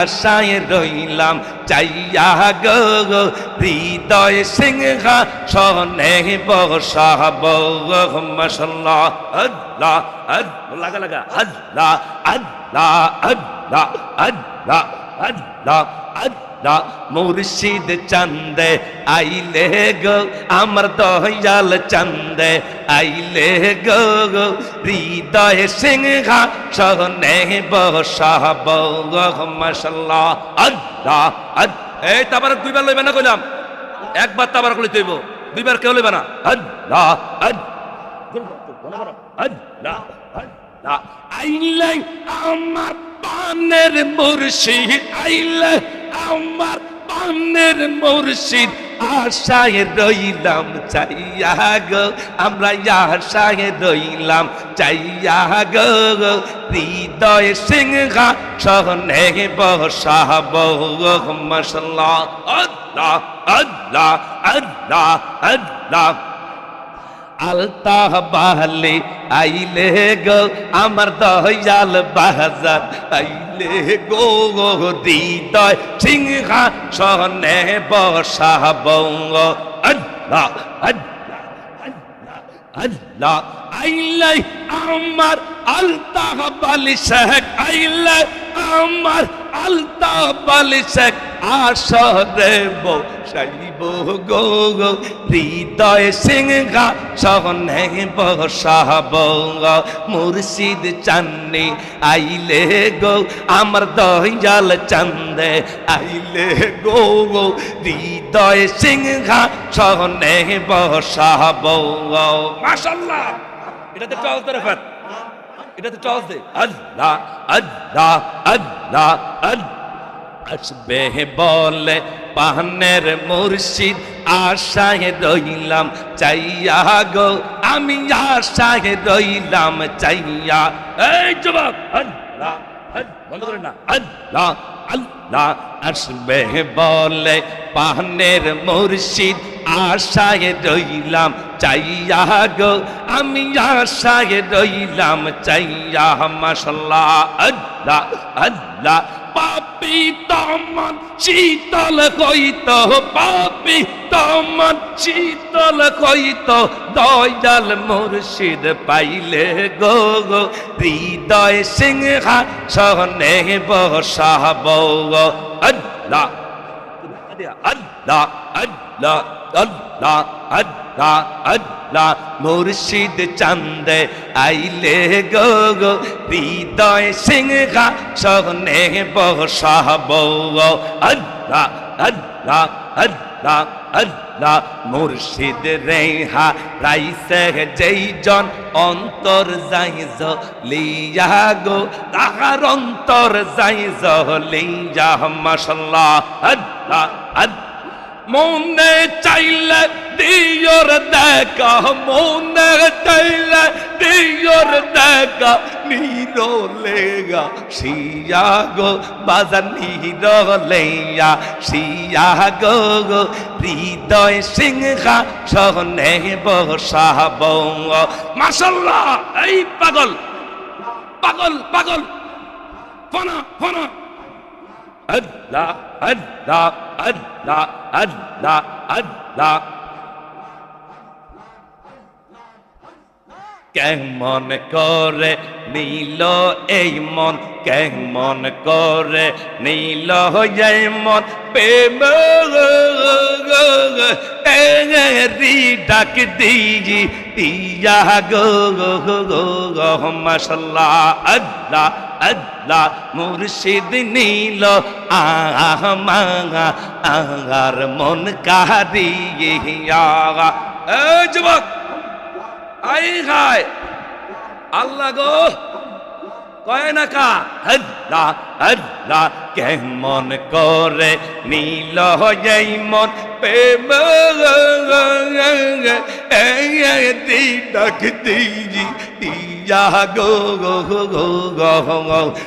আশায় রইলাম চাইয়া গো হৃদয় সিংহা সনে বসাব আল্লাহ আল্লাহ, লাগা লাগা, আল্লাহ আল্লাহ আল্লাহ আল্লাহ আল্লাহ আল্লাহ মুর্শিদ চন্দে, আইলে গো আমার দয়াল চন্দে, আইলে গো হৃদয় সিংহা সনে বসাব মশাল্লাহ, আল্লাহ আল্লাহ। এই তাবার দুইবার লইবে না কইলাম। একবার তাবার কইতে হইব। দুইবার কেউ লইবে না। আল্লাহ আল্লাহ আল্লাহ আইলে আমার পানের মুর্শিদ আইলে আমার পানের মুর্শিদ আশায় রইলাম, চাইয়া গো, আমরা আশায় রইলাম, চাইয়া গো, হৃদয় সিংহা সহনে বসাব মশলা আল্লাহ আল্লাহ আল্লাহ আল্লাহ। আলতাহ বাহলে আইলে গো আমার দয়াল বাজার আইলে গো হৃদয় সিংহা সনে বসাব আল্লাহ আল্লাহ আমার আলতাহ বালি শেখ, আইলে আমার আলতাহ বালি শেখ, আসরে বসাইব গো হৃদয় সিংহা সহনে বসাব মুর্শিদ চান্নি আইলে গো আমার দয়াল চন্দে আইলে গো গো হৃদয় সিংহা সহনে বসাব মাশাল্লাহ এটাতে টস দে রেফাত। এটাতে টস দে। আল্লাহ আল্লাহ আল্লাহ আল্লাহ। আসবে বলে পাহানের মুর্শিদ, আশায় রইলাম চাইয়া গো আমি আশায় রইলাম চাইয়া। এই জবাব আল্লাহ বন্ধ করেন না, আল্লাহ আল্লাহ, আসবে বলে পাহানের মুর্শিদ, আশায় রইলাম চাইয়া গো আমি আশায় রইলাম চাইয়া মাসাল্লাহ আল্লাহ আল্লাহ পাপি তমন শীতল কইত পাপি তমন শীতল কইত দয়াল মুর্শিদ পাইলে গো গো, হৃদয় সিংহা সহনে বসাব আল্লাহ আল্লাহ আল্লাহ আল্লাহ। আল্লাহ আল্লাহ, মুর্শিদ চান্দে আইলে গো গো, হৃদয় সিংহা সহনে বসাব আল্লাহ আল্লাহ আল্লাহ আল্লাহ, মুর্শিদ রেহা রাইসে যেই জন অন্তর যাই লিয়া গো, তাহার অন্তর যাই লিয়া মাসাল্লাহ আল্লাহ আল্লাহ মনে চাইলে দিয়র দেখা, মনে চাইলে দিয়র দেখা নিরো লেগা শিয়া গো, বাজার নিরো লেয়া শিয়া গো গো, হৃদয় সিংহা সহনে বসাব মাসাল্লাহ এই পাগল পাগল পাগল। ফনা ফনা। আল্লাহ আল্লাহ আল্লাহ আল্লাহ আল্লাহ কেমন করে নীল এই মন, কেমন করে নীল এই মন। প্রেম ডাক দিজি গো গো গো গো মাসাল্লাহ আল্লাহ। আল্লাহ মুর্শিদ নীল আহমা আগার মন কাহারিয়া যুবক আল্লাহ গো কেমন করে নীল মন, প্রেম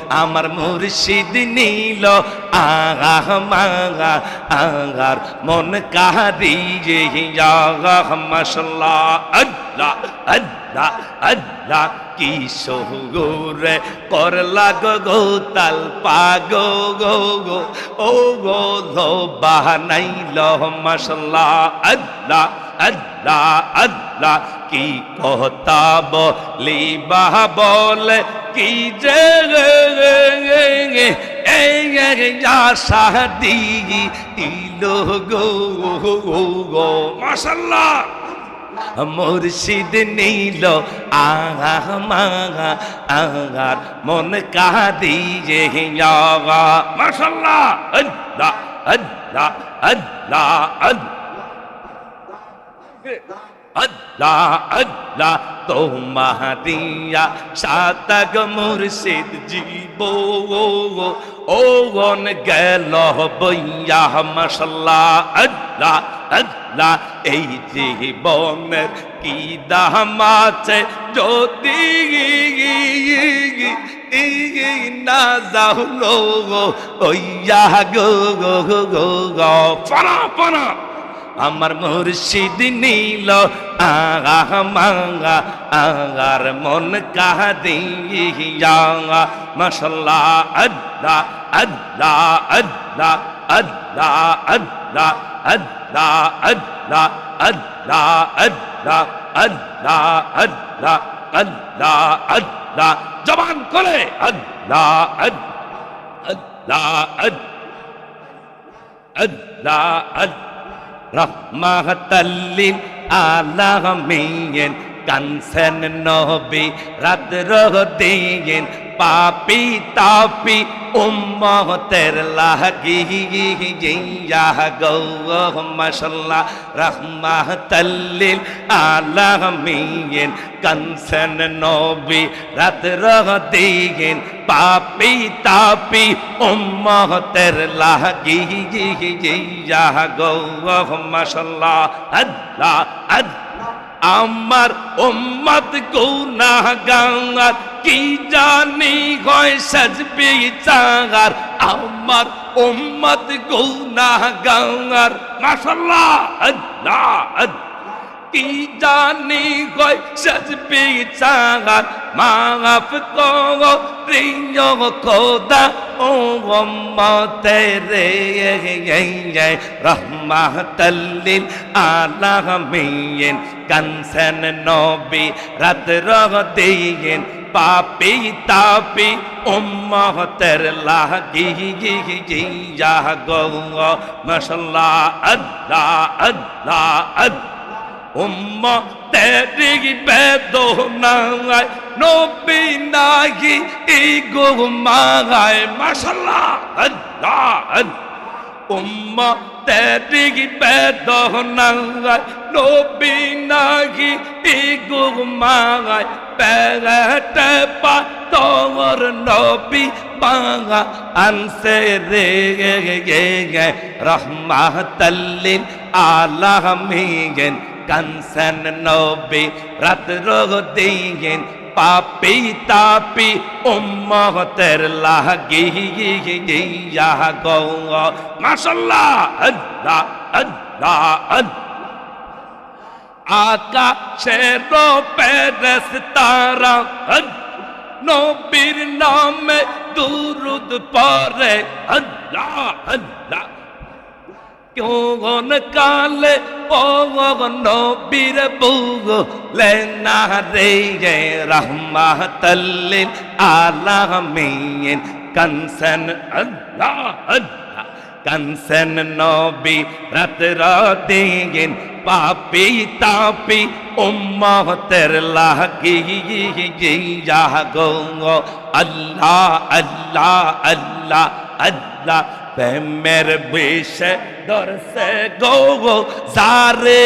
আমার মুর্শিদ নীল আহ মাগা, আগার মন মশলা আল্লাহ আল্লাহ আল্লাহ। কি সহুরে করলা, গো গো, তাল পাগো গো গো ও, গো লো বাহানাইল মশলা আল্লাহ। আল্লাহ আল্লাহ, কি কথা বলি বাহ, বলে, কি যে শাদি ইলো গো গো মাশাল্লাহ মুর্শিদ নীল, আহ মাগা আগার মন কাদিয়ে মাশাল্লাহ আল্লাহ আল্লাহ আল্লাহ আল্লাহ। আল্লাহ তোমারিয়া সাতগ মুর্শিদ জীব ও গন গেল বইয়া মশলা আল্লাহ আল্লাহ এই জীবনের কি দাম আছে যদি না যাও গো ওইয়া গো গো গো গো পানা পানা আমার মুর্শিদ নীল আগা মাঙ্গা আগার মন কাহা দিয়া মশলা আল্লাহ আল্লাহ আল্লাহ আল্লাহ আল্লাহ আল্লাহ আল্লাহ আল্লাহ আল্লাহ আল্লাহ আল্লাহ আল্লাহ আল্লাহ জবান করে আল্লাহ আল্লাহ আল্লাহ আল্লাহ রহমাতাল্লিল আলামিন কানসেন নবী রাত রহ দিন পাপি তাপি উম্মতের লাগি। জিয়া গৌ মশলা রহমাতাল্লিন আলামিন। কানসেন নবী রাত রহ দিন পাপি তাপি উম্মতের লাগি। জিয়া গৌ মশলা আল্লাহ আল্লাহ। আমার ওম্মত গুনাগার কি জানি হয় সাজবে চাঙ্গার আমার ওম্মত গুনাগার মাশাল্লাহ কি জানি হয় সাজবে চাগার মাফ করো রিয় খোদা, ও উম্মতে রে রহমাতাল্লিল আলামিন। কানসেন নবী রাত রহ দিন, পাপি তাপি, উম্মতের লাগি, জিয়া গো মশলা আল্লাহ আল্লাহ আল্লাহ। উম্মা, তেরি বেদনায় নবী নাহি ই গো মাগায়, মাশাল্লাহ, আল্লাহ। উম্মা, তেরি বেদনায় নবী নাহি ই গো মাগায় পেট পা তোর নবী বাঙা আনসে রে গে, রহমাতাল্লিল আলামিন। কানসন নবী, রাত রোগ দিন পাপি তাপি উম্মতের লাগি জিয়া গো মাশাল্লাহ, আল্লাহ আল্লাহ আল্লাহ। আকাশের পেরেস তারা নবীর নামে দুরুদ পরে আল্লাহ আল্লাহ। কোন কালে নবীর বুগ লেনা রে রহমাতাল্লিল আলামিন কনসন আল্লাহ আল্লাহ কনসন নবী রাত রাতিন পাপি তাপি উম্মতের লাগি জিয়া গো আল্লাহ আল্লাহ আল্লাহ আল্লাহ প্রেমের বিষে দর্শে গো গো সারে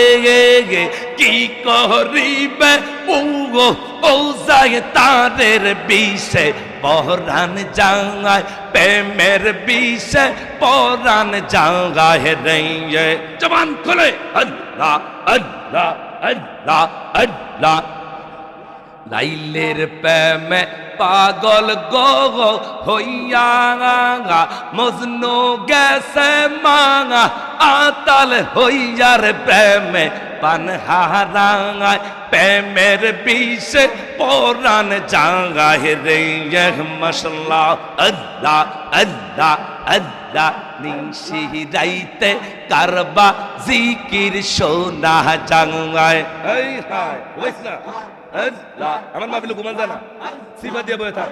গে কি করিবে উগো ও যায় তাদের বিষে পরাণ জাঙ্গায় প্রেমের বিষে পরাণ জাঙ্গায় রে জবান খুলে আল্লাহ আল্লাহ আল্লাহ আল্লাহ লাইলের প্রেমে পাগল গো হইয়া মজনু গেছে মাঙা, আতাল হইয়ার প্রেমে পানহারাঙায়, প্রেমের বিষে পরাণ জাগায় রে মশলা আল্লাহ আল্লাহ আল্লাহ নিশি রাইতে কারবা জিকির সোনা জাঙ্গায় হায় আল্লাহ আমার মাহফিলে ঘুমান যায় না সিফা দিয়ে বয়ে থাক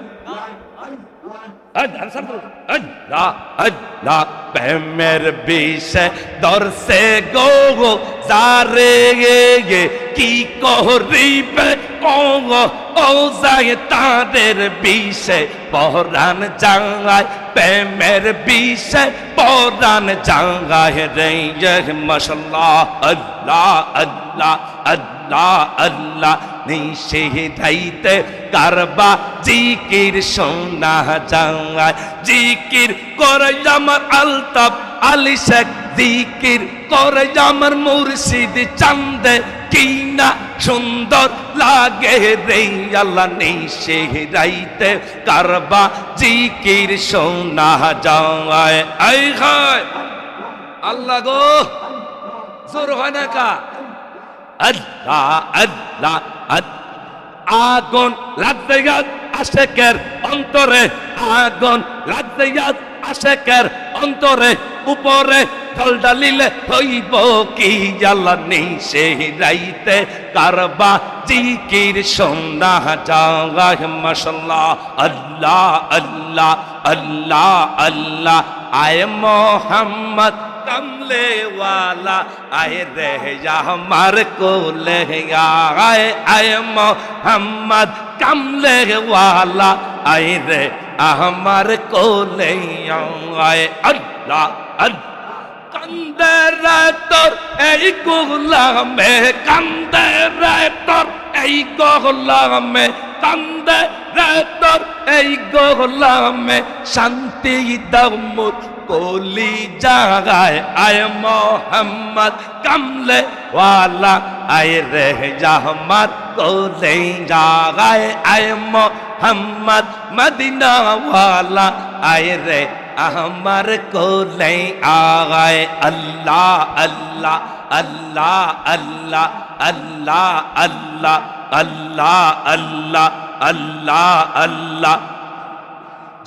আল্লাহ আল্লাহ প্রেমের বিষে দর্শে গো গো জারে গে গে কি করিবে কঙ্গ ও যায় তাদের বিষে পরাণ জাঙ্গায় প্রেমের বিষে পরাণ জাঙ্গায় রে মশলা আল্লাহ আল্লাহ আল্লাহ আল্লাহ নিষেধাইতে কারবা। জিকির সোনা জাঙ্গায় জিকির করে আমার আলতাপ আলি শেখ। জিকির করে আমার মুর্শিদ চান্দে কি না সুন্দর লাগে রে। আল্লাহ নিষেধাইতে কারবা। জিকির সোনা জাঙ্গায় আই খায় আল্লাহ গো, জোর হয় না কা? আল্লাহ আল্লাহ আগুন লাগতে গাছ আশেকের অন্তরে, আগুন লাগতে গাছ আশেকের অন্তরে। উপরে ফল ডালিলে হইব কি জ্বালা নেই সে রাইতে কারবা জিকির সোনা জাগাহ মশলা আল্লাহ আল্লাহ আল্লাহ আল্লাহ। আয় মোহাম্মদ সামলে ওয়ালা আয় রে আমার কোলে আয় আয় মোহাম্মদ কামলে ওয়ালা আয় রে আমার কোলে আয় আল্লাহ আল্লাহ কান্দরা তোর এই গোলামে কান্দরা তোর এই গোলামে কান্দরা তোর এই গোলামে শান্তি দাও মোর কোলি জাগায় আয় মোহাম্মদ কামলে ওয়ালা আয় রে জাহমাত কোলে জাগায় আয় মোহাম্মদ মদিনা ওয়ালা আয় রে আমার কোলে আগায় আল্লাহ আল্লাহ আল্লাহ আল্লাহ আল্লাহ আল্লাহ আল্লাহ আল্লাহ আল্লাহ আল্লাহ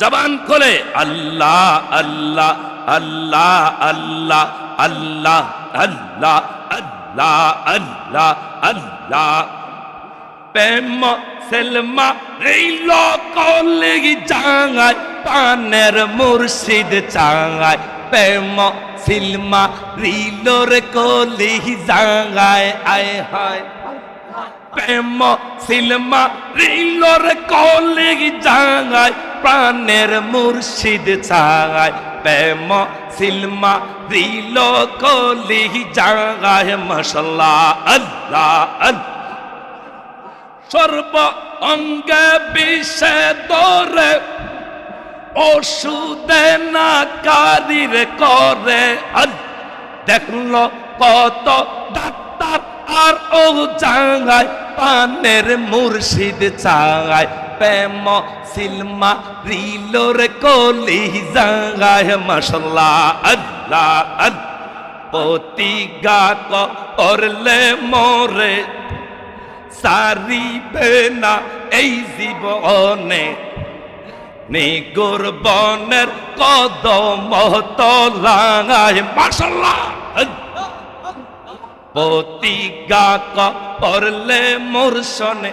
জবান খোলে, আল্লাহ আল্লাহ আল্লাহ আল্লাহ আল্লাহ আল্লাহ আল্লাহ আল্লাহ আল্লাহ। প্রেম, সেলমা রেইল কলেগি চাঙায় পানের মুর্শিদ চাঙায় প্রেম, সিলমা রিলোর কলি জাঙ্গায় আয় হায়। প্রেম, সিলমা রিলোর কলেগি জাঙ্গায় প্রাণের মুর্শিদ চাঙায় প্রেম সিলমা রিল কলি জাঙ্গায় মশলা আল্লাহ সর্ব অঙ্গে বিষে দরে, ওষুধে না কারির করে দেখল কত ডাক্তার আর ও চাঙ্গায় পানের মুর্শিদ চাঙ্গায় প্রেম সিলমা রিলোর কলি জাঙ্গায় মশলা আল্লাহ আল্লাহ। প্রতিজ্ঞা করলে মোরে সারিবে না এই জীবনে নিগুর বনের কদম তলাঙায় মাসাল্লাহ প্রতিজ্ঞা করলে মোর শনে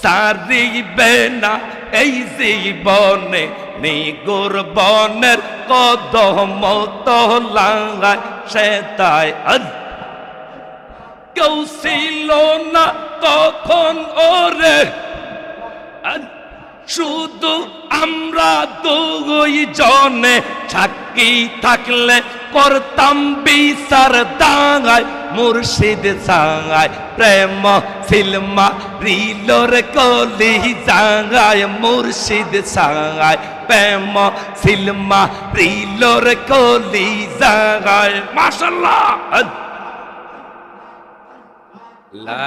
সারিবে না এই জীবনে নিগুর বনের কদম তলাঙায় সে তাই কেউ ছিল না তখন ওরে শুধু আমরা দুই জনে সাক্ষী থাকলে করতাম বিচার দাঙ্গায় মুর্শিদ সাঙ্গায় প্রেম সিলমা রিলোর কলি জাঙ্গায় মুর্শিদ সাঙ্গায় প্রেম সিলমা রিলোর কলি জাঙ্গায় মাশাল্লাহ। লা